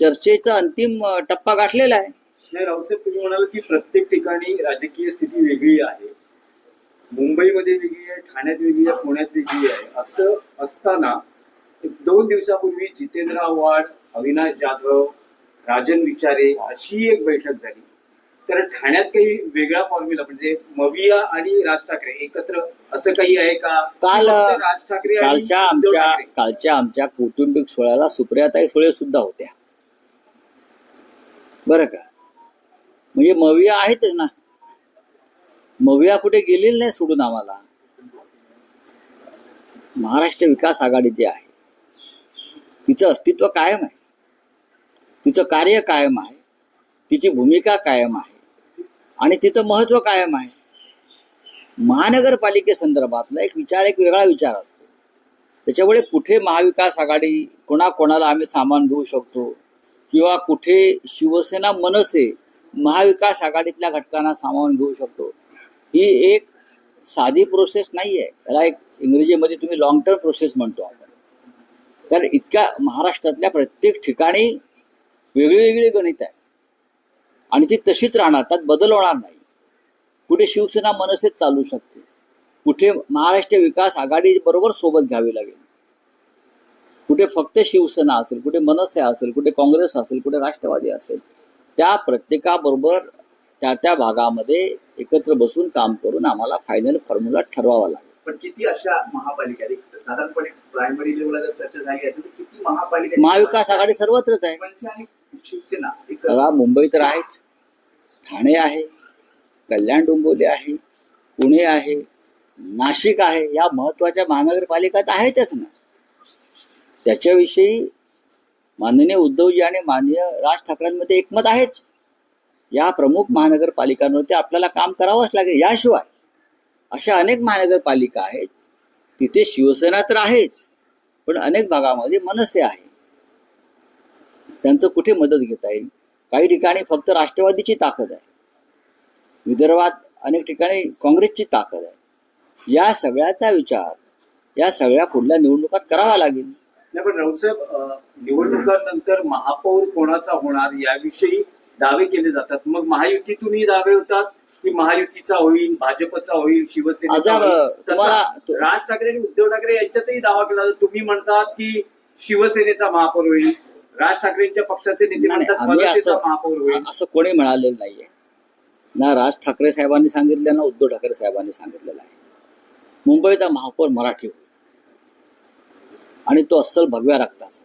चर्चेचा अंतिम टप्पा गाठलेला आहे. नाही रावसाहेब तुम्ही म्हणाल की प्रत्येक ठिकाणी राजकीय स्थिती वेगळी आहे. मुंबईमध्ये वेगळी आहे ठाण्यात वेगळी आहे पुण्यात वेगळी आहे. असं असताना दोन दिवसापूर्वी जितेंद्र आव्हाड अविनाश जाधव राजन विचारे अशी एक बैठक झाली. तर ठाण्यात काही वेगळा फॉर्म्युला म्हणजे मविया आणि राज ठाकरे एकत्र असं काही आहे का? काल राज ठाकरे कालच्या आमच्या? कालच्या आमच्या कौटुंबिक सोहळ्याला सुप्रियाताई सुळे सुद्धा होत्या. बरं का? म्हणजे मविया आहेतच ना. मविया कुठे गेलेली नाही सोडून आम्हाला. महाराष्ट्र विकास आघाडी जी आहे तिचं अस्तित्व कायम आहे. तिचं कार्य कायम आहे. तिची भूमिका कायम आहे. आणि तिचं महत्त्व कायम आहे. महानगरपालिकेसंदर्भातला एक विचार एक वेगळा विचार असतो. त्याच्यामुळे कुठे महाविकास आघाडी कोणाकोणाला आम्ही सामान घेऊ शकतो? किंवा कुठे शिवसेना मनसे महाविकास आघाडीतल्या घटकांना सामावून घेऊ शकतो. ही एक साधी प्रोसेस नाही आहे त्याला एक इंग्रजीमध्ये तुम्ही लॉंग टर्म प्रोसेस म्हणतो आपण. कारण इतक्या महाराष्ट्रातल्या प्रत्येक ठिकाणी वेगळी वेगळी गणित आहे. आणि ती तशीच राहणार त्यात बदल होणार नाही. कुठे शिवसेना मनसेच चालू शकते. कुठे महाराष्ट्र विकास आघाडी बरोबर सोबत घ्यावी लागेल. कुठे फक्त शिवसेना असेल कुठे मनसे असेल कुठे काँग्रेस असेल कुठे राष्ट्रवादी असेल त्या प्रत्येकाबरोबर त्या त्या भागामध्ये एकत्र बसून काम करून आम्हाला फायनल फॉर्म्युला ठरवावा लागेल. पण किती अशा महापालिका साधारणपणे प्रायमरी लेवलला चर्चा झाली असेल तर किती महापालिका महाविकास आघाडी सर्वत्रच आहे. शिवसेना बघा मुंबई तर आहेच. ठाणे आहे कल्याण डोंबिवली आहे पुणे आहे नाशिक आहे या महत्त्वाच्या महानगरपालिका तर आहेतच ना. त्याच्याविषयी माननीय उद्धवजी आणि माननीय राज ठाकरेंमध्ये एकमत आहेच. या प्रमुख महानगरपालिकांवरती आपल्याला काम करावंच लागेल. याशिवाय अशा अनेक महानगरपालिका आहेत तिथे शिवसेना तर आहेच पण अनेक भागामध्ये मनसे आहे त्यांचं कुठे मदत घेता येईल? काही ठिकाणी फक्त राष्ट्रवादीची ताकद आहे. विदर्भात अनेक ठिकाणी काँग्रेसची ताकद आहे. या सगळ्याचा विचार या सगळ्या पुढल्या निवडणुकात करावा लागेल. नाही पण राऊसाहेब अं, निवडणुकांनंतर महापौर कोणाचा होणार याविषयी दावे केले जातात. मग महायुतीतूनही दावे होतात की महायुतीचा होईल भाजपचा होईल शिवसेनेचा होईल. राज ठाकरे आणि उद्धव ठाकरे यांच्यातही दावा केला जातो. तुम्ही म्हणतात की शिवसेनेचा महापौर होईल राज ठाकरेंच्या पक्षाचे नेते म्हणतात महापौर होईल. असं कोणी म्हणालेलं नाहीये. ना राज ठाकरे साहेबांनी सांगितलं ना उद्धव ठाकरे साहेबांनी सांगितलेलं आहे. मुंबईचा महापौर मराठी होईल. आणि तो अस्सल भगव्या रक्ताचा.